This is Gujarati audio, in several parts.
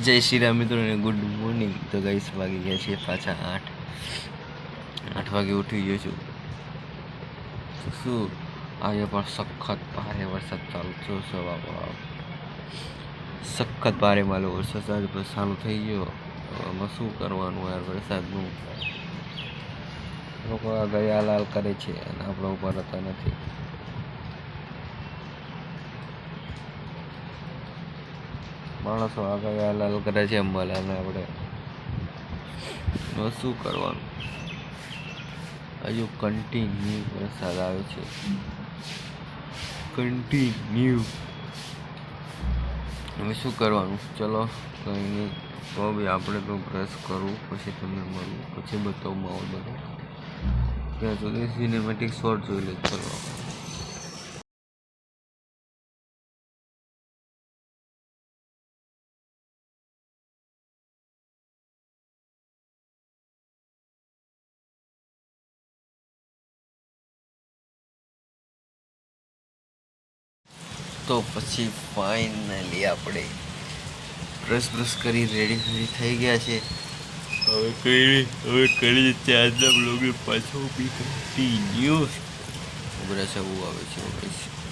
જય શ્રી રામ મિત્રોને ગુડ મોર્નિંગ. તો ગઈસ વાગી ગયા છે પાછા આઠ. આઠ વાગે ઉઠી ગયો છું. શું? આજે પણ સખત ભારે વરસાદ ચાલુ થયો સખત ભારે માલો વરસાદ આજે ચાલુ થઈ ગયો. આમાં શું કરવાનું યાર વરસાદનું? લોકો આ ગયા લાલ કરે છે અને આપણા ઉપર રહેતા નથી. માણસો આગળ લાલ કરે છે અંબાલાલને આપણે શું કરવાનું? હજુ કન્ટિન્યુ વરસાદ આવે છે. કન્ટિન્યુ હવે શું કરવાનું? ચલો, કંઈ નહીં. તો બી આપણે તો બ્રશ કરવું પછી તમને મળવું પછી બતાવું માહોલ બધો. ત્યાં સુધી સિનેમેટિક શોર્ટ જોઈ લે ચલો તો પછી ફાઇનલી આપણે બ્રશ બ્રશ કરી રેડી રેડી થઈ ગયા છે. હવે કઈ હવે કરી છે આજના બ્લોગે પાછો બી કન્ટિન્યુ બ્રશ એવું આવે છે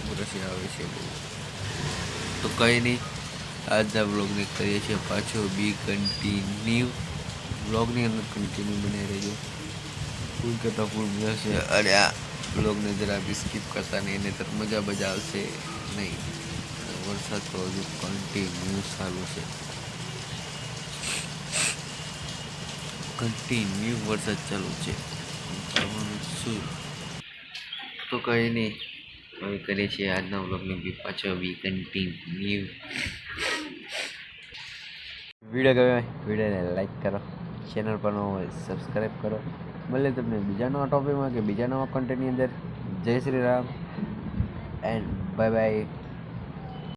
બ્રશ આવે છે બહુ. તો કંઈ નહીં આજના બ્લોગને કરીએ છીએ પાછો બી કન્ટિન્યુ બ્લોગની અંદર કન્ટિન્યુ બની રહેજો. ફૂલ કરતાં ફૂલ છે. અરે આ બ્લોગને જરા બી સ્કીપ કરતા નહીં નહીં મજા મજા આવશે નહીં. વરસાદ તો હજુ કન્ટિન્યુ ચાલુ છે. કન્ટિન્યુ વરસાદ ચાલુ છે. શું તો કંઈ નહીં, હવે કરીએ છીએ આજના વ્લોગને બી પાછો બી કન્ટિન્યુ વીડિયો ગમે વિડીયોને લાઈક કરો. ચેનલ પર ન હોય સબસ્ક્રાઈબ કરો. મળે તમને બીજા નવા ટોપિકમાં કે બીજા નવા કન્ટેન્ટની અંદર. જય Shri Ram and bye bye